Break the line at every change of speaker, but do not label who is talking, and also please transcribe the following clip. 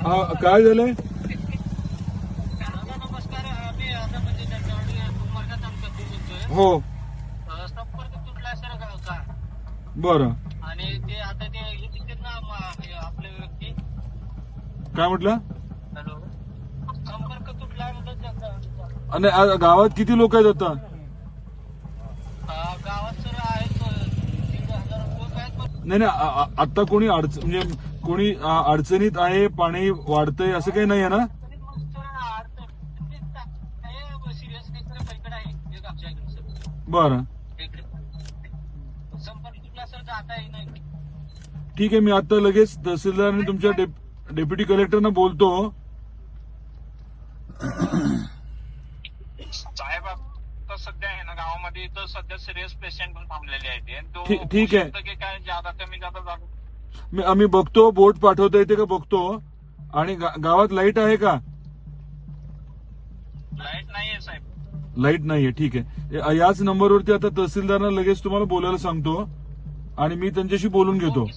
हा काय झालंय?
म्हणजे
हो.
संपर्क तुटला सर गावचा.
बरं.
आणि ते आता ते तिथे ना आपले व्यक्ती.
काय म्हटलं?
हॅलो. संपर्क तुटला
आणि गावात किती लोक आहेत आता
अं, गावात सर आहेत अं, तीन हजार लोक आहेत पण
नाही नाही आता कोणी अडचण म्हणजे कोणी अडचणीत आहे पाणी वाढतंय असं काही नाही आहे ना? बरं. ठीक आहे मी आता लगेच तहसीलदार आणि तुमच्या डेप- डेप्युटी कलेक्टरना बोलतो.
सध्या आहे ना गावामध्ये तर सध्या सिरियस पेशंट पण थांबलेले आहेत.
ठीक- आहे.
काय जादा कमी जादा
मी आम्ही बघतो बोट पाठवता येते का बघतो? आणि गावात लाइट आहे का?
लाइट नाहीये साहेब.
लाइट नाहीये ठीक आहे. याच नंबरवरती आता तहसीलदारांना लगेच तुम्हाला बोलायला सांगतो. आणि मी त्यांच्याशी बोलून घेतो.